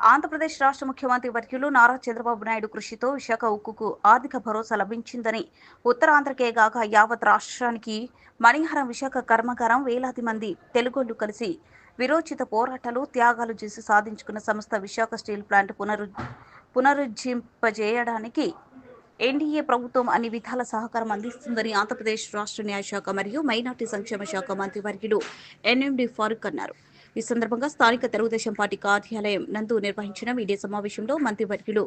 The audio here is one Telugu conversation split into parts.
ఆంధ్రప్రదేశ్ రాష్ట్ర ముఖ్యమంత్రి వర్యులు నారా చంద్రబాబు నాయుడు కృషితో విశాఖ ఉక్కుకు ఆర్థిక భరోసా లభించిందని ఉత్తరాంధ్రకే గాక యావత్ రాష్ట్రానికి మణిహారం విశాఖ కర్మకారం వేలాది మంది తెలుగోళ్ళు కలిసి విరోచిత పోరాటాలు త్యాగాలు చేసి సాధించుకున్న సంస్థ విశాఖ స్టీల్ ప్లాంట్ పునరు పునరుజ్జింపజేయడానికి ఎన్డీఏ ప్రభుత్వం అన్ని విధాల సహకారం అందిస్తుందని ఆంధ్రప్రదేశ్ రాష్ట్ర న్యాయశాఖ మరియు మైనార్టీ సంక్షేమ శాఖ మంత్రి వర్యులు ఎన్ఎండి ఫారూక్ అన్నారు. ఈ సందర్భంగా స్థానిక తెలుగుదేశం పార్టీ కార్యాలయం నందు నిర్వహించిన మీడియా సమావేశంలో మంత్రి వర్యులు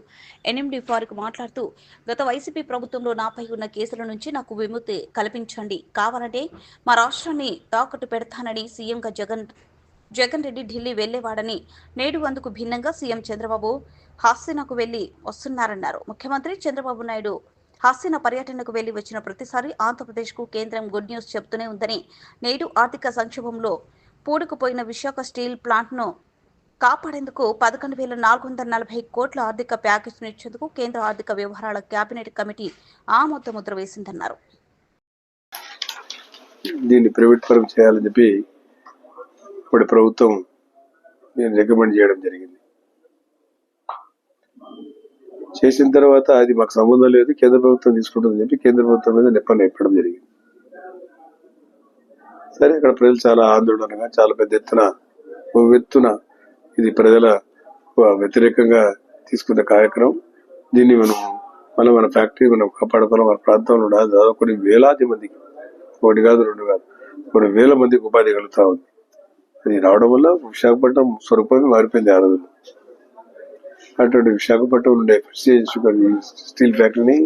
ఎన్ఎండి ఫారూక్ మాట్లాడుతూ గత వైసీపీ ప్రభుత్వంలో నాపై ఉన్న కేసుల నుంచి నాకు విముక్తి కల్పించండి. కావాలంటే మా రాష్ట్రాన్ని తాకట్టు పెడతానని సీఎంగా జగన్ జగన్ రెడ్డి ఢిల్లీ వెళ్ళేవాడని నేడు అందుకు భిన్నంగా సీఎం చంద్రబాబు హాస్యనకు వెళ్ళి వస్తున్నారన్నారు. ముఖ్యమంత్రి చంద్రబాబు నాయుడు హాస్యన పర్యటనకు వెళ్ళి వచ్చిన ప్రతిసారి ఆంధ్రప్రదేశ్కు కేంద్రం గుడ్ న్యూస్ చెబుతూనే ఉందని నేడు ఆర్థిక సంక్షోభంలో పూడుకుపోయిన విశాఖ స్టీల్ ప్లాంట్ను కాపాడేందుకు పదకొండు వేల నాలుగు వందల నలభై కోట్ల ఆర్థిక ప్యాకేజీని ఇచ్చేందుకు కేంద్ర ఆర్థిక వ్యవహారాల కేబినెట్ కమిటీ ఆమోద ముద్ర వేసిందన్నారు. దీన్ని ప్రైవేట్ పరం చేయాలని చెప్పి ఇప్పుడు ప్రభుత్వం నేను రికమెండ్ చేయడం జరిగింది. చేసిన తర్వాత అది మాకు సంబంధం లేదు కేంద్ర ప్రభుత్వం తీసుకుంటుందని చెప్పి కేంద్ర ప్రభుత్వం మీద నిప్పని ఇప్పడం జరిగింది. సరే అక్కడ ప్రజలు చాలా ఆందోళనగా చాలా పెద్ద ఎత్తున ఎత్తున ఇది ప్రజల వ్యతిరేకంగా తీసుకున్న కార్యక్రమం. దీన్ని మనం మనం మన ఫ్యాక్టరీ మనం కాపాడుకోవాలి మన ప్రాంతంలో ఉన్న దాదాపు కొన్ని వేలాది మందికి ఒకటి కాదు రెండు కాదు కొన్ని వేల మందికి ఉపాధి కలుగుతా ఉంది. అది రావడం వల్ల విశాఖపట్నం స్వరూపమే మారిపోయింది ఆ రోజుల్లో. అటువంటి విశాఖపట్నం ఉండే స్టీల్ ఫ్యాక్టరీని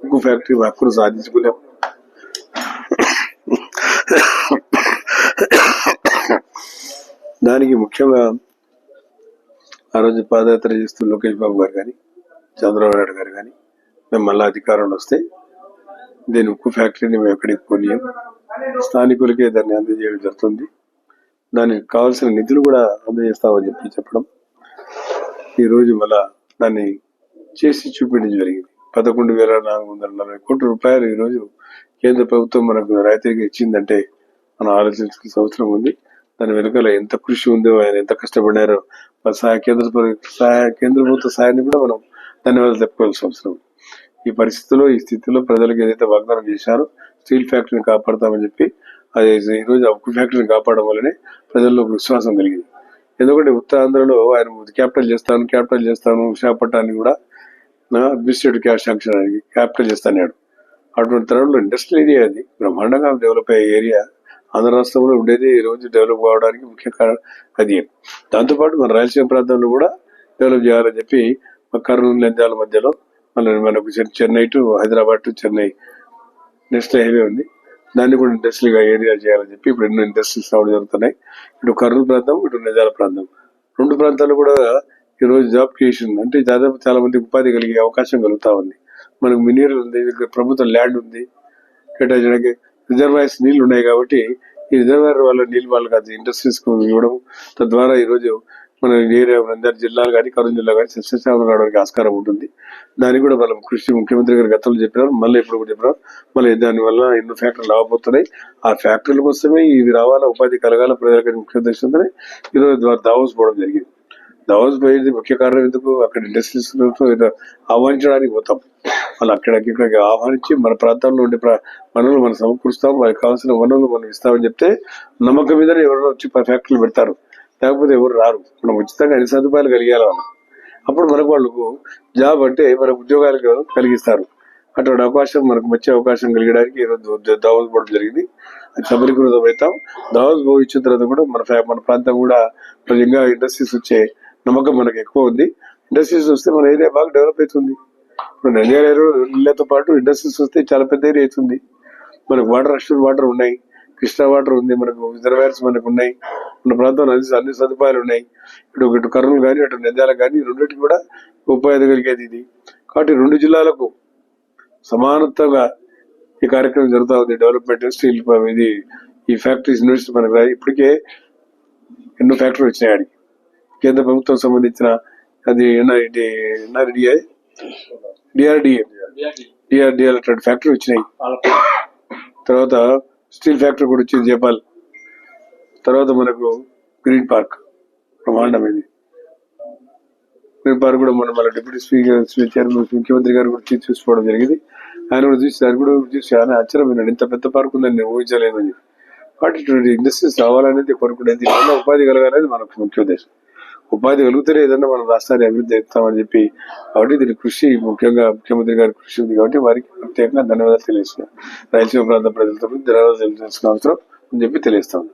ఉక్కు ఫ్యాక్టరీ హక్కును సాధించుకున్నాం దానికి ముఖ్యంగా ఆ రోజు పాదయాత్ర చేస్తూ లోకేష్ బాబు గారు కానీ చంద్రబాబు నాయుడు గారు కానీ మేము మళ్ళీ అధికారంలో వస్తే దీని ఉక్కు ఫ్యాక్టరీని మేము ఎక్కడికి పోనీయం స్థానికులకే దాన్ని అందజేయడం జరుగుతుంది. దానికి కావాల్సిన నిధులు కూడా అందజేస్తామని చెప్పి చెప్పడం. ఈరోజు మళ్ళా దాన్ని చేసి చూపించడం జరిగింది. పదకొండు వేల నాలుగు వందల నలభై కోట్ల రూపాయలు ఈ రోజు కేంద్ర ప్రభుత్వం మనకు రైతులకు ఇచ్చిందంటే మనం ఆలోచించాల్సిన అవసరం ఉంది. దాని వెనుకల ఎంత కృషి ఉందో ఆయన ఎంత కష్టపడినారో సహాయ కేంద్ర సహాయ కేంద్ర ప్రభుత్వ సహాయాన్ని కూడా మనం ధన్యవాదాలు చెప్పుకోవాల్సిన అవసరం ఈ పరిస్థితిలో ఈ స్థితిలో ప్రజలకు ఏదైతే వాగ్దానం చేశారో స్టీల్ ఫ్యాక్టరీని కాపాడతామని చెప్పి అది ఈ రోజు ఆ ఉక్కు ఫ్యాక్టరీని కాపాడడం వల్లనే ప్రజల్లో విశ్వాసం కలిగింది. ఎందుకంటే ఉత్తరాంధ్రలో ఆయన క్యాపిటల్ చేస్తాను క్యాపిటల్ చేస్తాను విశాఖపట్నాన్ని కూడా అడ్మినిస్ట్రేటివ్ క్యాష్ శాంక్షన్ క్యాపిటల్ చేస్తాను అటువంటి తరంలో ఇండస్ట్రియల్ ఏరియా అది. బ్రహ్మాండంగా డెవలప్ అయ్యే ఏరియా. ఆంధ్ర రాష్ట్రంలో ఉండేది ఈ రోజు డెవలప్ కావడానికి ముఖ్య కారణం అది. దాంతోపాటు మన రాయలసీమ ప్రాంతంలో కూడా డెవలప్ చేయాలని చెప్పి కర్నూలు నంద్యాల మధ్యలో మన మనకు Chennai to Hyderabad to Chennai national highway ఉంది. దాన్ని కూడా ఇండస్ట్రియల్ ఏరియా చేయాలని చెప్పి ఇప్పుడు ఎన్నో ఇండస్ట్రీస్ రావడం జరుగుతున్నాయి. ఇటు కర్నూలు ప్రాంతం ఇటు నంద్యాల ప్రాంతం. రెండు ప్రాంతాలు కూడా ఈరోజు జాబ్ క్రియేషన్ అంటే దాదాపు చాలా మంది ఉపాధి కలిగే అవకాశం కలుగుతా ఉంది. మనకు మినరల్ ఉంది ప్రభుత్వం ప్రభుత్వ ల్యాండ్ ఉంది. కేటాయించడానికి రిజర్వాయర్స్ నీళ్ళు ఉన్నాయి కాబట్టి ఈ రిజర్వాయర్ వాళ్ళ నీళ్ళు వాళ్ళకి అది ఇండస్ట్రీస్కు ఇవ్వడం తద్వారా ఈరోజు మన ఏరియా అందరి జిల్లాలు కానీ కరూరు జిల్లా కానీ సస్యశ్యామలం కావడానికి ఆస్కారం ఉంటుంది. దానికి కూడా మనం కృషి ముఖ్యమంత్రి గారు గతంలో చెప్పినారు మళ్ళీ ఇప్పుడు కూడా చెప్పినారు. మళ్ళీ దాని వల్ల ఎన్నో ఫ్యాక్టరీలు రాబోతున్నాయి. ఆ ఫ్యాక్టరీల కోసమే ఇవి రావాలా ఉపాధి కలగాల ప్రజలకు ముఖ్య ఉద్దేశంతోనే ఈరోజు ద్వారా దావోస్ పోవడం జరిగింది. దావోస్ పోయేది ముఖ్య కారణం ఎందుకు? అక్కడ ఇండస్ట్రీస్ ఆహ్వానించడానికి పోతాం. వాళ్ళు అక్కడికి ఇక్కడికి ఆహ్వానించి మన ప్రాంతంలో ఉండే వనరులు మనం సమకూరుస్తాం వారికి కావాల్సిన వనరులు మనం ఇస్తామని చెప్తే నమ్మకం మీద ఎవరైనా వచ్చి ఫ్యాక్టరీలు పెడతారు. లేకపోతే ఎవరు రారు. మనం ఉచితంగా అన్ని సదుపాయాలు కలిగేలా వాళ్ళు అప్పుడు మనకు వాళ్ళకు జాబ్ అంటే మనకు ఉద్యోగాలు కలిగిస్తారు. అటువంటి అవకాశం మనకు మంచి అవకాశం కలిగడానికి ఈరోజు ద- దావోస్ పోవడం జరిగింది. అది సబలీకృతం అవుతాం దావోస్ పోయి ఇచ్చిన తర్వాత కూడా మన ఫ్యా- మన ప్రాంతం కూడా నిజంగా ఇండస్ట్రీస్ వచ్చే నమ్మకం మనకు ఎక్కువ ఉంది. ఇండస్ట్రీస్ వస్తే మన ఏరియా బాగా డెవలప్ అవుతుంది. నంద్యాల ఇళ్ళతో పాటు ఇండస్ట్రీస్ వస్తే చాలా పెద్ద ఏరియా అవుతుంది మనకు వాటర్ అష్యూర్ వాటర్ ఉన్నాయి కృష్ణా వాటర్ ఉంది మనకు రిజర్వాయర్స్ మనకు ఉన్నాయి మన ప్రాంతంలో అన్ని అన్ని సదుపాయాలు ఉన్నాయి. ఇటు ఇటు కర్నూలు కానీ అటు నంద్యాల కానీ రెండింటికి కూడా ఉపాధి కలిగేది ఇది. కాబట్టి రెండు జిల్లాలకు సమానత్వంగా ఈ కార్యక్రమం జరుగుతూ ఉంది. డెవలప్మెంట్ స్టీల్ ఇది ఈ ఫ్యాక్టరీస్ ఇన్వెస్ట్ మనకు ఇప్పటికే ఎన్నో ఫ్యాక్టరీలు వచ్చినాయి ఆడికి. కేంద్ర ప్రభుత్వం సంబంధించిన అది ఎన్ఐడి ఎన్ఆర్డిఐ డిఆర్డిఏ డిఆర్డిఏ అటువంటి ఫ్యాక్టరీ వచ్చినాయి. తర్వాత స్టీల్ ఫ్యాక్టరీ కూడా వచ్చింది జపాల్. తర్వాత మనకు గ్రీన్ పార్క్ బ్రహ్మాండం ఇది. పార్క్ కూడా మన మన డిప్యూటీ స్పీకర్ చైర్మన్ ముఖ్యమంత్రి గారు కూడా చూసి చూసుకోవడం జరిగింది. ఆయన కూడా చూసి ఆయన కూడా చూసి ఆయన ఆశ్చర్యపోయినాడు ఇంత పెద్ద పార్క్ ఉందని నేను ఊహించలేదు అని వాటి ఇండస్ట్రీస్ రావాలనేది కోరుకునేది. ఉపాధి కలగాలనేది మనకు ముఖ్య ఉద్దేశం. ఉపాధి కలుగుతూనే ఏదన్నా మన రాష్ట్రాన్ని అభివృద్ధి చేస్తామని చెప్పి కాబట్టి దీని కృషి ముఖ్యంగా ముఖ్యమంత్రి గారి కృషి ఉంది కాబట్టి వారికి ప్రత్యేకంగా ధన్యవాదాలు తెలియజేస్తున్నాం రాయలసీమ ప్రాంత ప్రజలతో ధన్యవాదాలు తెలియజేసిన అవసరం అని చెప్పి తెలియస్తాను